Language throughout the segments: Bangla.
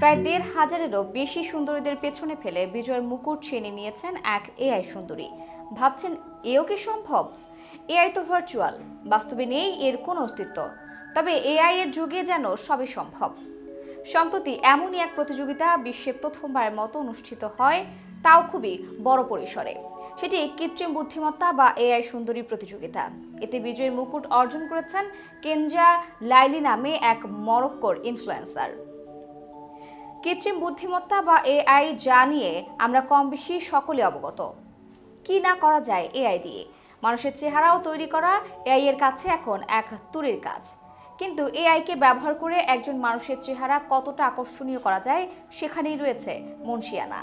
প্রায় দেড় হাজারেরও বেশি সুন্দরীদের পেছনে ফেলে বিজয়ের মুকুট ছিনে নিয়েছেন এক এআই সুন্দরী। ভাবছেন এও কি সম্ভব? এআই তো ভার্চুয়াল বাস্তবে নেই এর কোনো অস্তিত্ব। তবে এআই এর যুগে যেন সবই সম্ভব। সম্প্রতি এমনই এক প্রতিযোগিতা বিশ্বে প্রথমবারের মতো অনুষ্ঠিত হয়, তাও খুবই বড় পরিসরে। সেটি কৃত্রিম বুদ্ধিমত্তা বা এআই সুন্দরী প্রতিযোগিতা। এতে বিজয়ী মুকুট অর্জন করেছেন কেনজা লাইলি নামে এক মরক্কোর ইনফ্লুয়েন্সার কৃত্রিম বুদ্ধিমত্তা বা এআই যা নিয়ে আমরা কম বেশি সকলে অবগত। কি না করা যায় এআই দিয়ে? মানুষের চেহারাও তৈরি করা এআই এর কাছে এখন এক তুরের কাজ। কিন্তু এআইকে ব্যবহার করে একজন মানুষের চেহারা কতটা আকর্ষণীয় করা যায় সেখানেই রয়েছে মনসিয়ানা।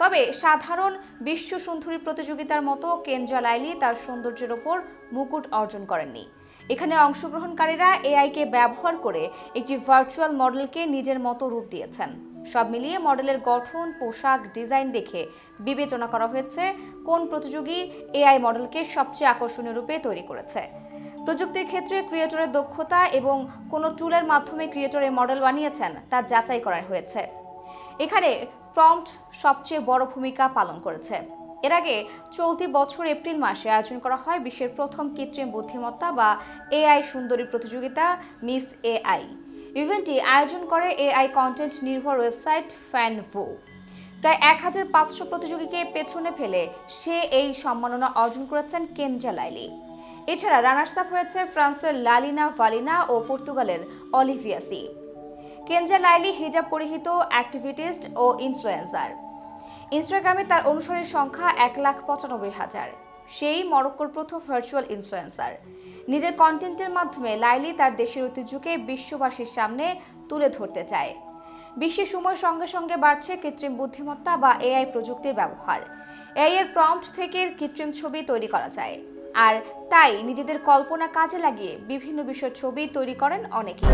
তবে সাধারণ বিশ্ব সুন্দরী প্রতিযোগিতার মতো কেনজা লাইলি তার সৌন্দর্যের ওপর মুকুট অর্জন করেননি। এখানে অংশগ্রহণকারীরা এআইকে ব্যবহার করে একটি ভার্চুয়াল মডেলকে নিজের মতো রূপ দিয়েছেন। সব মিলিয়ে মডেলের গঠন, পোশাক, ডিজাইন দেখে বিবেচনা করা হয়েছে কোন প্রতিযোগী এআই মডেলকে সবচেয়ে আকর্ষণীয় রূপে তৈরি করেছে। প্রযুক্তির ক্ষেত্রে ক্রিয়েটরের দক্ষতা এবং কোনো টুলের মাধ্যমে ক্রিয়েটর এই মডেল বানিয়েছেন তা যাচাই করা হয়েছে। এখানে প্রম্পট সবচেয়ে বড় ভূমিকা পালন করেছে। এর আগে চলতি বছর এপ্রিল মাসে আয়োজন করা হয় বিশ্বের প্রথম কৃত্রিম বুদ্ধিমত্তা বা এআই সুন্দরী প্রতিযোগিতা, মিস এআই। ইভেন্টটি আয়োজন করে এআই কন্টেন্ট নির্ভর ওয়েবসাইট ফ্যানভো। প্রায় এক হাজার পাঁচশো প্রতিযোগীকে পেছনে ফেলে সে এই সম্মাননা অর্জন করেছেন কেনজা লাইলি। এছাড়া রানার্স আপ হয়েছে ফ্রান্সের লালিনা ভালিনা ও পর্তুগালের অলিভিয়াসি কেনজা লাইলি হিজাব পরিহিত অ্যাক্টিভিটিস্ট ও ইনফ্লুয়েন্সার। ইনস্টাগ্রামে তার অনুসারীর সংখ্যা এক লাখ পঁচানব্বই হাজার। সেই মরক্কোর প্রথম ভার্চুয়াল ইনফ্লুয়েন্সার নিজের কন্টেন্টের মাধ্যমে লাইলি তার দেশের ঐতিহ্যকে বিশ্ববাসীর সামনে তুলে ধরতে চায়। বিশ্বের সময়ের সঙ্গে সঙ্গে বাড়ছে কৃত্রিম বুদ্ধিমত্তা বা এআই প্রযুক্তির ব্যবহার। এআই এর প্রম্পট থেকে কৃত্রিম ছবি তৈরি করা যায়। আর তাই নিজেদের কল্পনা কাজে লাগিয়ে বিভিন্ন বিষয়ের ছবি তৈরি করেন অনেকেই।